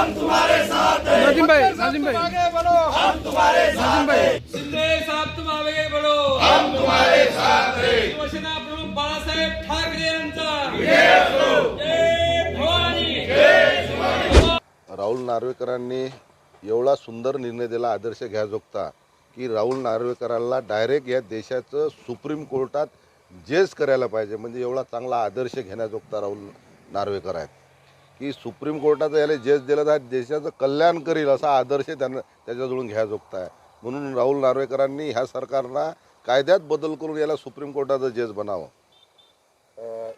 नाजिम भाई नाजिम भाई आगे बढ़ो नाजिम भाई शिंदे साहब तुम आगे बढ़ो हम तुम्हारे साथ हैं शिवसेना प्रमुख बाळासाहेब ठाकरे यांचा. जय भवानी. राहुल नार्वेकरांनी एवढा सुंदर निर्णय दिला आदर्श घ्याजोगता की राहुल नार्वेकरांना डायरेक्ट या देशाचं सुप्रीम कोर्टात जेच करायला पाहिजे. म्हणजे एवढा चांगला आदर्श घेण्याजोगता राहुल नार्वेकर आहेत. की सुप्रीम कोर्टाचं याला जेच दिलं तर देशाचं कल्याण करील असा आदर्श त्यांना त्याच्याजवळून घ्याजोगता आहे म्हणून राहुल नार्वेकरांनी ह्या सरकारला कायद्यात बदल करून याला सुप्रीम कोर्टाचं जेच बनावं.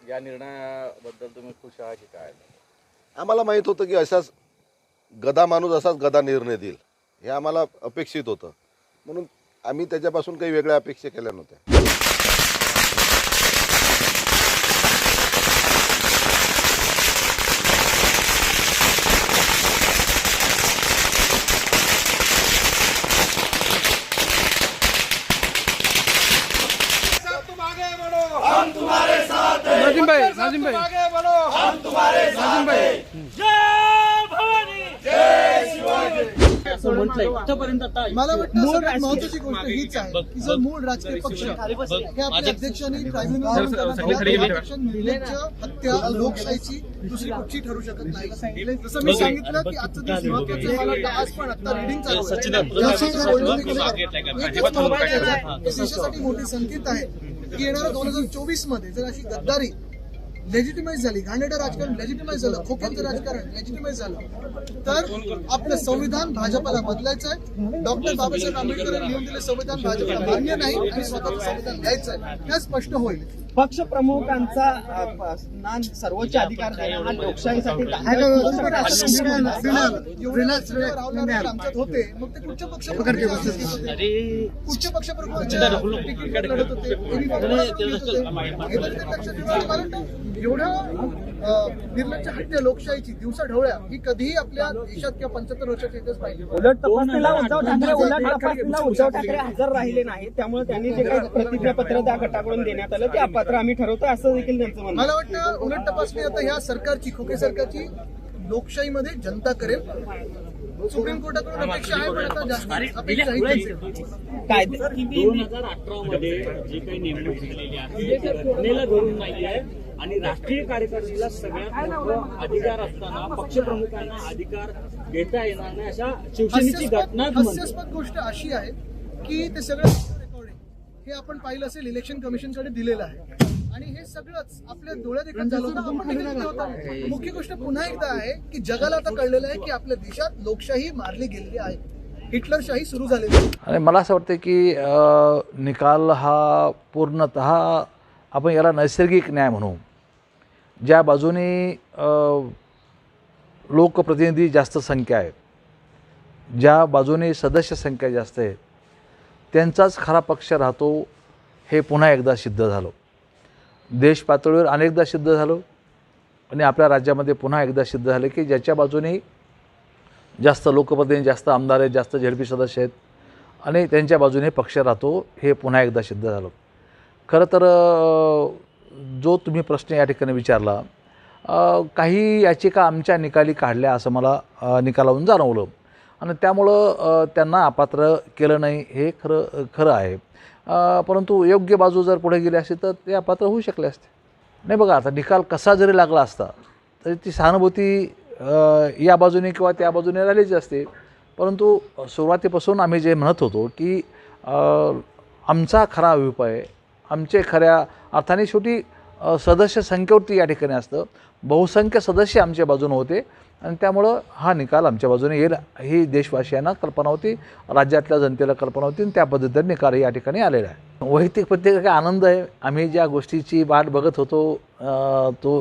या निर्णयाबद्दल तुम्ही खुश आहात की काय? आम्हाला माहीत होतं की अशाच गदा माणूस असाच गदा निर्णय देईल. हे आम्हाला अपेक्षित होतं. म्हणून आम्ही त्याच्यापासून काही वेगळ्या अपेक्षा केल्या नव्हत्या साहब तुम आगे बढ़ो नाजिम भाई नाजिम भाई। आगे बढ़ो नाजिम भाई। मला वाटतं महत्वाची गोष्ट हीच आहे की जर मूळ राजकीय पक्ष हे आपल्या अध्यक्षांनी ट्रायब्युनल निर्णयाच्या हत्या लोकशाहीची दुसरी कुठची ठरू शकत नाही. जसं मी सांगितलं की आजचं दिवस महत्वाचं आहे. मला वाटतं आज पण आता रिडिंग चालू आहे. एकच महत्वाचं आहे. की देशासाठी मोठी संकेत आहे. की येणाऱ्या दोन हजार चोवीसमध्ये जर अशी गद्दारी लेजिटिमाइज झाली घाणेरडं राजकारण लेजिटिमाइज झालं खोक्यांचं राजकारण लेजिटिमाइज झालं तर आपलं संविधान भाजपाला बदलायचं आहे. डॉक्टर बाबासाहेब आंबेडकर यांनी लिहून दिले संविधान भाजपला मान्य नाही आणि स्वतःचं संविधान द्यायचं आहे. हे स्पष्ट होईल. पक्ष प्रमुखांचा ना सर्वोच्च अधिकार देणं हा लोकशाहीसाठी आमच्यात होते. मग ते कुठच्या पक्ष कुठच्या लढत निर्लज्ज हत्या लोकशाहीची दिवसा ढवळ्या ही कधीही आपल्या देशात किंवा पंच्याहत्तर वर्षाच्या इतिहास पाहिजे उलट तपासणीला उद्धव ठाकरे उलट तपासणीला उद्धव ठाकरे हजर राहिले नाही त्यामुळे त्यांनी जे काही प्रतिज्ञापत्र त्या गटाकडून देण्यात आलं ते अपात्र आम्ही ठरवतो असं देखील त्यांचं म्हणणं. मला वाटतं उलट तपासणी आता ह्या सरकारची खोके सरकारची लोकशाहीमध्ये जनता करेल. सुप्रीम कोर्टाकडून अपेक्षा आहे पण आता जास्त अपेक्षा. कायदे दोन हजार अठरा मध्ये जी काही नेमणूक झालेली आहे धरून नाही आहे आणि राष्ट्रीय कार्यकारिणीला सगळ्यात मोठं अधिकार असताना पक्षप्रमुखांना अधिकार देता येणार नाही अशा शिवसेनेची हास्यास्पद हास्यास्पद गोष्ट अशी आहे की ते सगळं हे आपण पाहिलं असेल इलेक्शन कमिशनकडे दिलेलं आहे. आणि हे सगळंच आपल्या डोळ्यात एकच झालं होतं. आपण. मुख्य गोष्ट पुन्हा एकदा आहे की जगाला आता कळलेलं आहे की आपल्या देशात लोकशाही मारली गेलेली आहे. हिटलरशाही सुरू झालेली आहे. आणि मला असं वाटतं की निकाल हा पूर्णत आपण याला नैसर्गिक न्याय म्हणू. ज्या बाजूने लोकप्रतिनिधी जास्त संख्या आहे ज्या बाजूने सदस्य संख्या जास्त आहे त्यांचाच खरा पक्ष राहतो हे पुन्हा एकदा सिद्ध झालं. देश पातळीवर अनेकदा सिद्ध झालो आणि आपल्या राज्यामध्ये पुन्हा एकदा सिद्ध झालं की ज्याच्या बाजूने जास्त लोकप्रतिनिधी जास्त आमदार आहेत जास्त झेडपी सदस्य आहेत आणि त्यांच्या बाजूने पक्ष राहतो हे पुन्हा एकदा सिद्ध झालं. खरं तर जो तुम्ही प्रश्न या ठिकाणी विचारला काही याचिका आमच्या निकाली काढल्या असं मला निकालावरून जाणवलं. आणि त्यामुळं त्यांना अपात्र केलं नाही हे खरं खरं आहे. परंतु योग्य बाजू जर पुढे गेली असती तर ते अपात्र होऊ शकले असते. नाही बघा आता निकाल कसा जरी लागला असता तरी ती सहानुभूती या बाजूने किंवा त्या बाजूने राहिलीच असते. परंतु सुरुवातीपासून आम्ही जे म्हणत होतो की आमचा खरा अभिप्राय आमचे खऱ्या अर्थाने शेवटी सदस्य संख्येवरती या ठिकाणी असतं. बहुसंख्य सदस्य आमच्या बाजूने होते आणि त्यामुळं हा निकाल आमच्या बाजूने येईल ही देशवासियांना कल्पना होती राज्यातल्या जनतेला कल्पना होती आणि त्या पद्धतीने निकाल या ठिकाणी आलेला आहे. वैयक्तिक प्रत्येक आनंद आहे. आम्ही ज्या गोष्टीची वाट बघत होतो तो